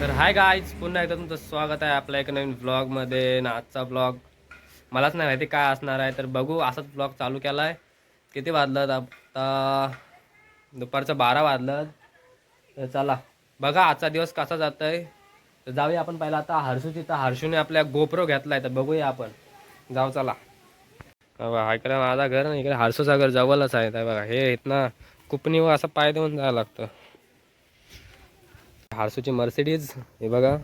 तर hi guys पुन्हा एकदा तुमचं स्वागत आहे आपल्या एका नवीन ब्लॉगमध्ये ना आजचा ब्लॉग मलाच नाही माहिती काय असणार आहे तर बघू असाच ब्लॉग चालू केला आहे किती वाजलं आता? दुपारचं बारा वाजलं तर चला बघा आजचा दिवस कसा जात आहे तर जाऊया आपण पहिला आता हर्षू तिथं. हर्षूने आपल्या गोप्रो घेतला आहे तर बघूया आपण. जाऊ चला. हा इकडे माझा घर नाही इकडे हर्षूचा घर जवळच आहे. तर बघा हे इथनं कुपणीवर असं पाय देऊन जायला लागतं. हारसूची मर्सिडीज हे बघा.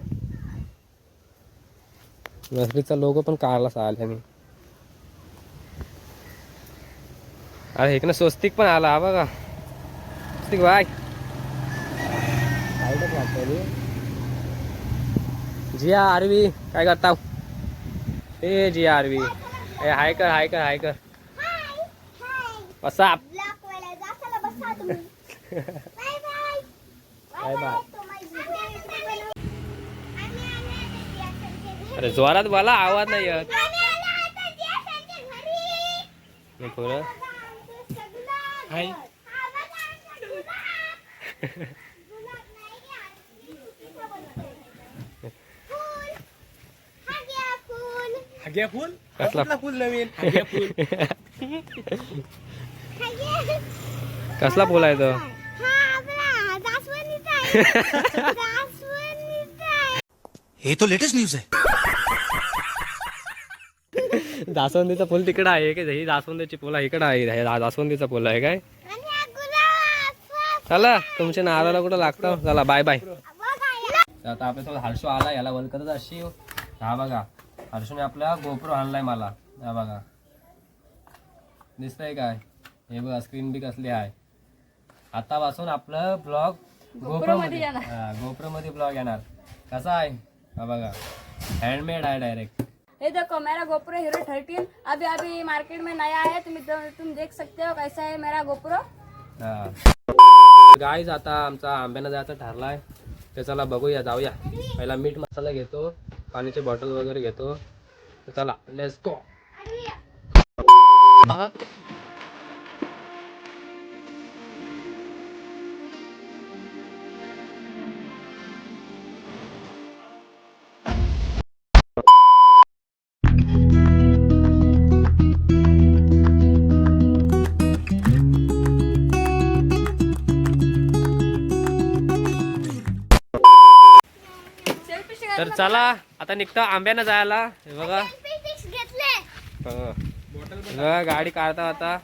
मर्सिडीजचा लोगो पण काढला आल्याने अरे इकडे स्वस्तिक पण आला हा बघा. स्वस्तिक बाय. जिया आरवी काय करता? ए जिया आरवी. ए हाय कर हाय कर हाय कर. बसा. बाय बाय अरे जोरात बोला आवाज नाही येत. नाही थोडं हाय हाग्या फुल. कसला? कसला फुल नवीन? हाग्या फुल. कसला फुल आहे तो? हे तो लेटेस्ट न्यूज है जास्वंदीचं फुल तिकडं आहे की ही जास्वंदीची फुलं इकडं आहे जास्वंदीचं फुल आहे काय? चला तुमच्या नावाला कुठं लागतं? चला बाय बाय आता आपल्यासोबत हर्षू आला याला करत अशी हा बघा हर्षूने आपला गोप्रो आणलाय मला. हा बघा. दिसतंय काय? हे बघा स्क्रीन बी कसली आहे. आतापासून आपलं ब्लॉग गोप्रो मध्ये गोप्रो मध्ये. ब्लॉग येणार. कसा आहे? हा बघा. हँडमेड आहे डायरेक्ट ये देखो मेरा गोप्रो हीरो थर्टीन। अभी अभी मार्केट में नया है तुम तुम देख सकते हो कैसा है मेरा गोप्रो। गाईज आता आमचा आंब्यानं जायचं ठरलाय. ते चला बघूया जाऊया. पहिला मीठ मसाला घेतो पाण्याची बॉटल वगैरे घेतो. तर चला लेट्स गो तर चला आता निघतो आंब्यानं जायला. हे बघा. हो. बघा. गाडी काढता आता.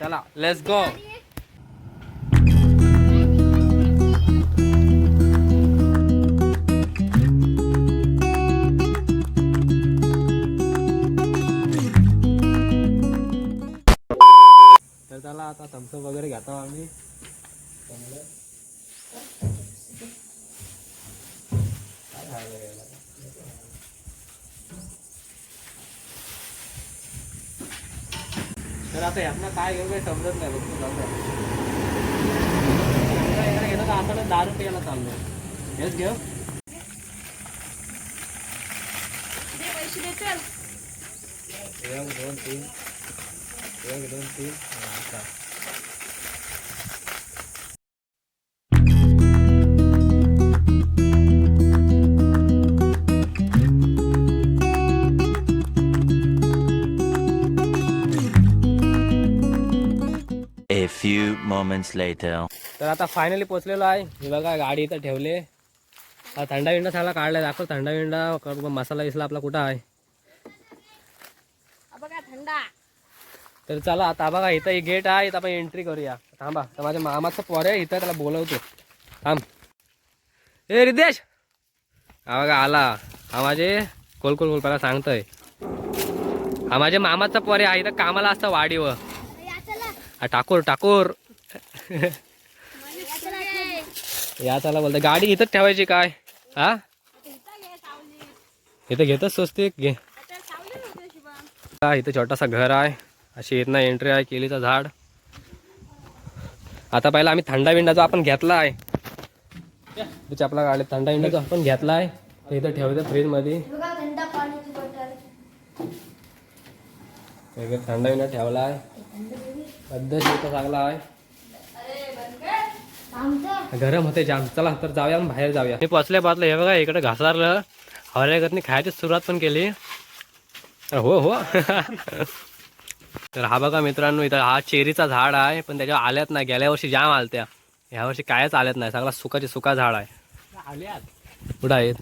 चला लेट्स गो तर चला आता थम्सअप वगैरे घेतो आम्ही. तर आता ह्यातनं काय घेऊ काही समजत नाही जाऊ द्या. आता दारू प्यायला चाललो हेच घेऊ पैसे दे चल. एक दोन तीन. एक दोन तीन. Moments later. तर आता फायनली पोचलेलो आहे. हे बघा गाडी इथं ठेवले. हा थंडा विंडा सगळा काढलाय दाखव थंडा विंडा. मसाला विसला आपला कुठं आहे? थंडा. तर चला आता बघा इथं एक गेट आहे इथं आपण एंट्री करूया. थांबा तर माझ्या मामाचं पोर आहे इथं त्याला बोलवतो. थांब. ए रिदेश हा बघा आला. हा माझे कोल कोल कोल पहिला सांगतोय. हा माझ्या मामाचा पोर आहे इथं कामाला असतं वाडीवर. हा टाकूर टाकूर. या चला बोलतो गाडी इथंच ठेवायची काय? हा? इथं घेतच स्वस्त घे. इथं छोटासा घर आहे. अशी इथनं एंट्री आहे केलीचं झाड. आता पहिला आम्ही थंडा विंडाचा आपण घेतला आहे आपला गाडी थंडा विंडाचा आपण घेतला आहे इथं ठेवतो फ्रीजमध्ये थंडा विंडा ठेवला आहे पद्धत इथं चांगला आहे. गरम होते जाम. चला तर जाऊया बाहेर जाऊया. मी पोचल्या पोचलं हे बघा इकडे घासारलं. हवऱ्यागतनी खायची सुरुवात पण केली. हो हो. तर हा बघा मित्रांनो इथं हा चेरीचा झाड आहे पण त्याच्यावर आल्यात नाही. गेल्या वर्षी जाम आलत्या. ह्या वर्षी कायच आल्यात नाही. सगळा सुकाची सुका झाड आहे. आल्यात? कुठं आहेत?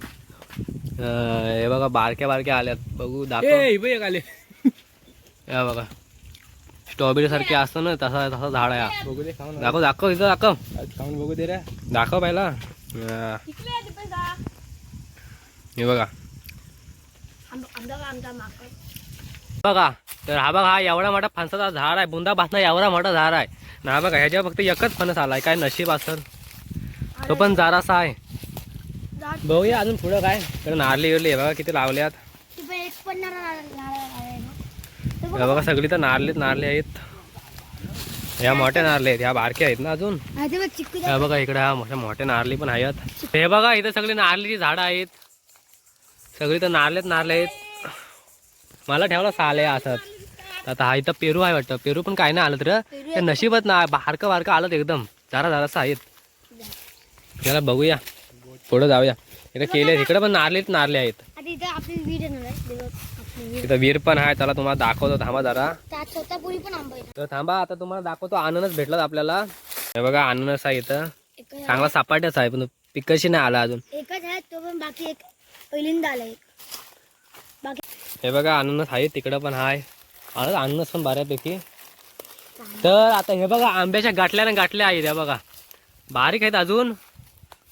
हे बघा बारक्या बारक्या आल्यात. बघू दाखव. आले. या बघा. स्ट्रॉबेरी सारखी असतं ना तसा तसा झाड आहे हा. बघू दे खाऊन दाखव दाखव इथं दाखव. खाऊन बघू दे रे. दाखव पहिला. हे. बघा. बघा तर हा बघा हा एवढा मोठा फणसाचा झाड आहे. बुंदा भासना एवढा मोठा झाड आहे. ना हा बघा ह्याच्यावर फक्त एकच फणस आलाय. काय नशीब असेल. तो पण जरासा आहे. बघूया अजून पुढं काय. तर नारली विरली बघा किती लावल्यात. बघा सगळी तर नारलीत नारले आहेत. ह्या मोठ्या नारले आहेत. ह्या बारक्या आहेत ना अजून? हा, ते बघ, इकडे हा मोठ्या मोठ्या नारली पण आहेत. हे बघा इथं सगळी नारलीची झाडं आहेत. सगळी तर नारलेत नारले आहेत. मला ठेवला साल असंच आता हा इथं पेरू आहे वाटतं. पेरू पण काय नाही आलं तर. नशीबच ना बारकं बारकं आलं एकदम. जरा जरासं आहेत. त्याला बघूया. पुढं जाऊया. इकडे केले इकडे पण नारलीत नारले आहेत. आता इथं आपली वीड येणार आहे ते बघ, आपली वीड इथं वीर पण आहे त्याला तुम्हाला दाखवतो. थांबा जरा. तर थांबा आता तुम्हाला दाखवतो. अननस भेटला आपल्याला. हे बघा अननस आहे इथं. चांगला सपाटच आहे पण पिकशी नाही आला अजून. एकच आहे तो पण बाकी एक पहिल्यांदा आला एक. हे बघा अननस आहे तिकडं पण आहे. अननस पण बऱ्यापैकी. तर आता हे बघा आंब्याच्या गाठल्या ना गाठल्या आहेत हे बघा. बारीक आहेत अजून.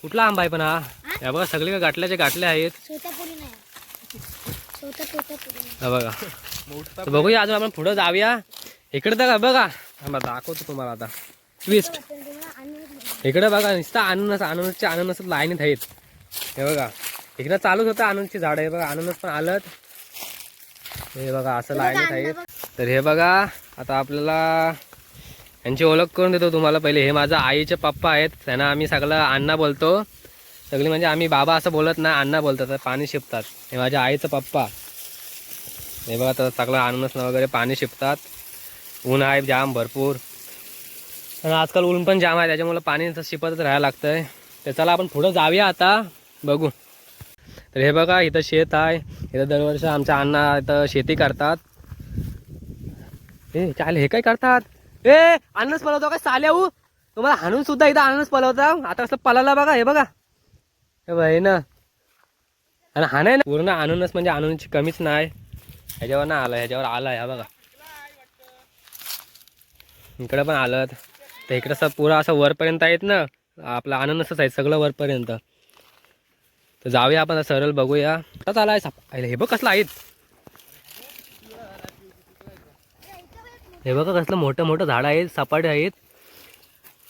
कुठला आंबा आहे पण हा? हे? बघा सगळे गाठल्याच्या गाठल्या आहेत. हे बघा. तर बघूया अजून आपण पुढं जाऊया. इकडे तर बघा. थांबा दाखवतो तुम्हाला आता. ट्विस्ट इकडे बघा नुसता अननस अननसच्या अननस लाईनीत आहेत. हे बघा. इकडे चालूच होतं अननसची झाड. हे बघा अननस पण आलत. हे बघा असं लाईनीत आहेत. तर हे बघा आता आपल्याला यांची ओळख करून देतो तुम्हाला पहिले. हे माझा आईचे पप्पा आहेत. त्यांना आम्ही सगळं अण्णा बोलतो. सगळी म्हणजे आम्ही बाबा असं बोलत नाही अण्णा बोलतात तर पाणी शिपतात. हे माझ्या आईचं पप्पा. हे बघा तर सगळं ना वगैरे पाणी शिपतात. ऊन आहे जाम भरपूर. आणि आजकाल ऊन पण जाम आहे त्याच्यामुळे पाणी शिपतच राहायला लागतंय. तर चला आपण पुढं जाऊया आता. बघू. तर हे बघा इथं शेत आहे. इथं दरवर्षी आमच्या अण्णा इथं शेती करतात. ए चाल हे काय करतात? ए अननस पलवतो काय साल्याऊ तुम्हाला हाणून सुद्धा इथं अननस पलवता. आता कसं पलाला बघा हे बघा. हे ना. आणि हा नाही ना पूर्ण आनंदच म्हणजे आनंदची कमीच नाही. ह्याच्यावर ना आलं ह्याच्यावर आला ह्या बघा. इकडं पण आलं. तर इकडं असं पुरा असं वरपर्यंत आहेत ना आपला अननसच आहे सगळं वरपर्यंत. तर जाऊया आपण सरळ बघूया. कसं आला आहे हे बघ कसलं आहेत. हे बघा कसलं मोठं मोठं झाड आहेत सपाटे आहेत.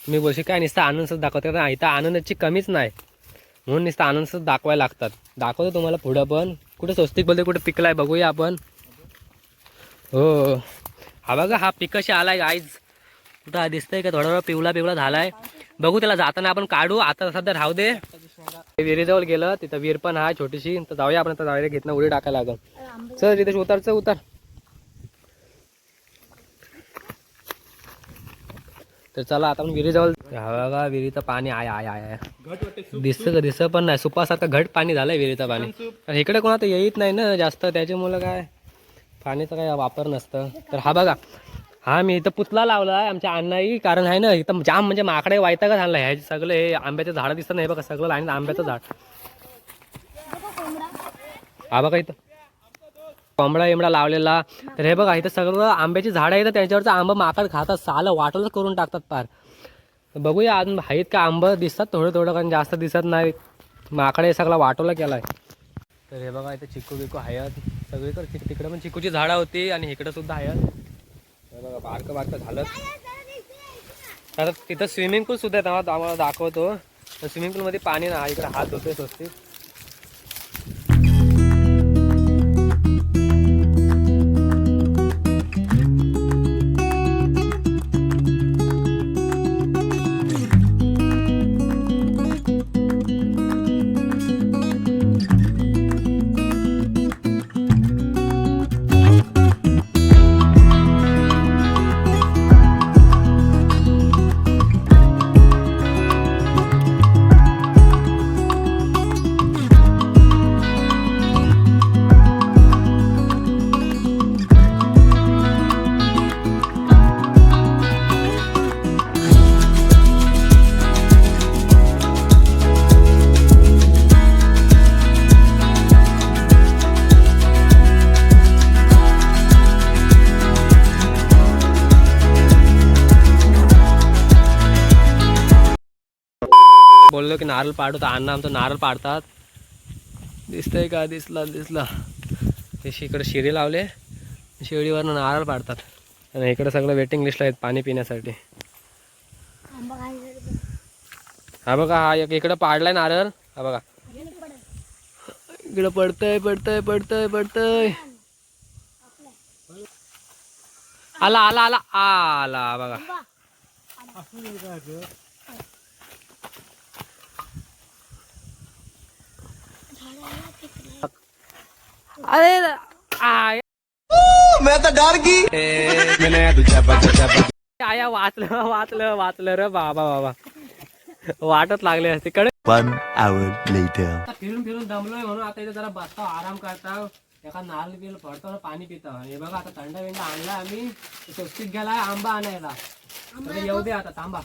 तुम्ही बोलशील काय नुसतं आनंदच दाखवते का इथं आनंदाची कमीच नाही. म्हणून नुसतं आनंदच दाखवायला लागतात. दाखवतो तुम्हाला पुढं पण. कुठे स्वस्तिक बोलते कुठे पिकलाय बघूया आपण. हो. हा बघा हा पिक कशी आलाय आईज कुठं हा दिसतंय का? थोडा थोडा पिवला पिवला झालाय. बघू त्याला जाताना आपण काढू. आता सध्या राहू दे. विहिरीजवळ गेलं तिथं विहीर पण आहे छोटीशी. तर जाऊया आपण आता जाऊया घेतनं उडी टाकायला लागल. चल रितेश उतर चल उतार. तर चला आता आपण विहिरीजवळ हा बघा विहिरीचं पाणी आहे आहे आहे आहे. दिसतं का दिसतं पण नाही. सुपासारखं घट पाणी झालंय विहिरीचं पाणी. आणि इकडे कोणा येत नाही ना जास्त त्याच्यामुळं काय? पाणीचा काय वापर नसतं. तर हा बघा. हा मी इथं पुतला लावला आहे आमच्या अण्णाई कारण आहे ना इथं जाम म्हणजे माकडे वायतागच आणलं ह्या सगळं हे आंब्याचं झाडं दिसत नाही बघा सगळं लाईन आंब्याचं झाड. हा बघा इथं. कोंबडा एमडा लावलेला. तर हे बघा इथं सगळं आंब्याची झाडं आहेत त्याच्यावरचं आंबा माकड खातात सालं वाटोलच करून टाकतात पार. तर बघूया अजून आहेत का आंब? दिसतात थोडं थोडं कारण जास्त दिसत नाही. माकडे सगळा वाटोला केलाय. तर हे बघा इथं चिकू बिकू आहेत. सगळीकडे तिक- तिकडे पण चिकूची झाडं होती आणि इकडे सुद्धा आहेत. हे बघा बारकं बारकं झालं. आता तिथं स्विमिंग पूल सुद्धा आहे तेव्हा आम्हाला दाखवतो. तर स्विमिंग पूलमध्ये पाणी ना इकडे हात धुतोय स्वस्तिक. नारळ पाडतो अण्णा आमचं नारळ पाडतात. दिसतंय का? दिसला दिसला. हे इकडे शिडी लावले. शिडीवरनं नारळ पाडतात. आणि इकडे सगळं वेटिंग लिस्टला आहेत पाणी पिण्यासाठी. हा बघा हा एक इकडं पाडलाय नारळ. हा बघा. इकडं पडतंय पडतंय पडतंय पडतंय. आला आला आला. आला बघा. अरे आय आया वाचलं वाचलं वाचलं रे बाबा बाबा वाटत लागले असते. कडे One hour later. आता फिरून फिरून दमलोय म्हणून आता इथे जरा बसता आराम करता. एका नारळ बिल पडतो ना पाणी पितो. हे बघा आता थंड बिंड आणला आम्ही. स्वस्तिक गेलाय आंबा आणायला. येऊ दे आता थांबा.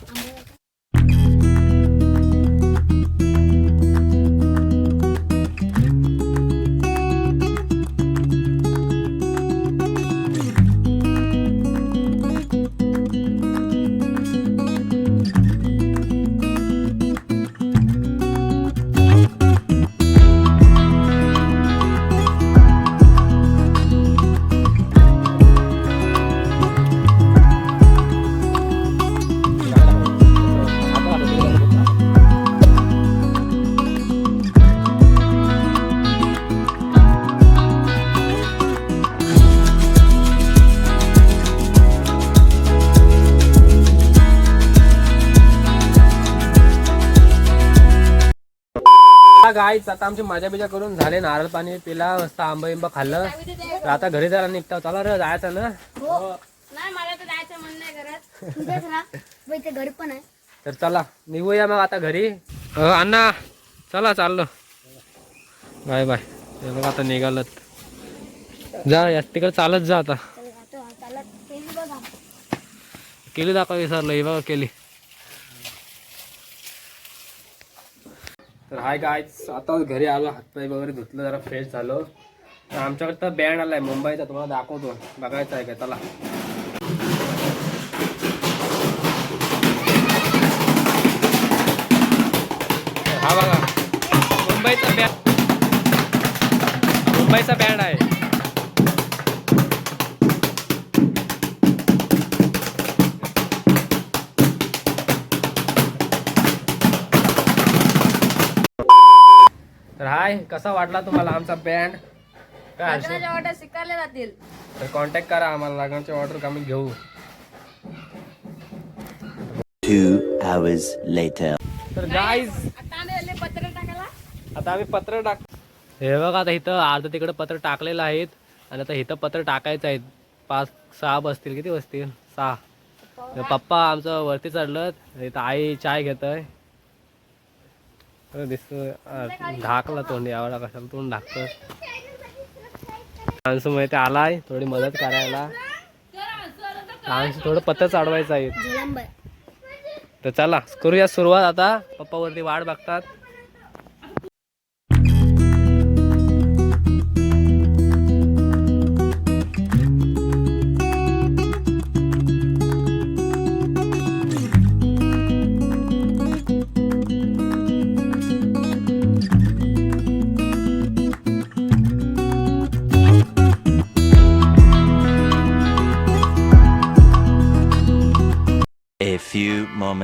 गाईच आता आमची मजा बिजा करून झाले नारळ पाणी पिला मस्त आंबा बिंबा खाल्लं. तर आता घरी जायला निघता. चला रे जायचं ना? हो. नाही मला तर जायचं मन नाही करत. तुझ्याच राहा इथे घर पण आहे. तर चला निघूया मग आता घरी. अण्णा चला चाललो. Bye bye. बघ आता निघालत. जा या तिकडे चालत जा आता. केली दाखवा विसरलो ही बघा केली. तर हाय काय आता घरी आलो हातपाय वगैरे धुतलं जरा फ्रेश झालो. तर आमच्याकडे तर बँड आलाय मुंबईचा तुम्हाला दाखवतो. बघायचं आहे का चला. हा बघा मुंबईचा बँड मुंबईचा बँड आहे. तर हाय कसा वाटला तुम्हाला आमचा बँड काय हर्षू? लग्नाच्या ऑर्डर स्वीकारल्या जातील. तर कॉन्टॅक्ट करा आम्हाला लग्नाचे ऑर्डर आम्ही घेऊ. Two hours later. तर गाईज आता आम्ही आले पत्र टाकायला? आता आम्ही पत्र टाक हे बघा आता इथं अर्ध तिकडं पत्र टाकलेलं आहेत. आणि आता इथं पत्र टाकायचं आहेत. पाच सहा बसतील. किती बसतील? सहा. तर पप्पा आमचं वरती चढलं इथं आई चाय घेत आहे ढाकला तोंड यावं कशाला तोंड ढाकतं माणसं माहिती आलाय थोडी मदत करायला. माणसं थोडं पत्र चढवायचं आहे. तर चला करूया सुरुवात आता. पप्पा वरती वाट बघतात.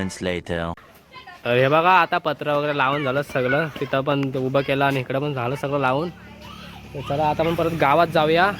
Moments later. तर हे बघा आता पत्र वगैरे लावून झालं सगळं. तिथं पण उभं केलं आणि इकडं पण झालं सगळं लावून. तर चला आता आपण परत गावात जाऊया.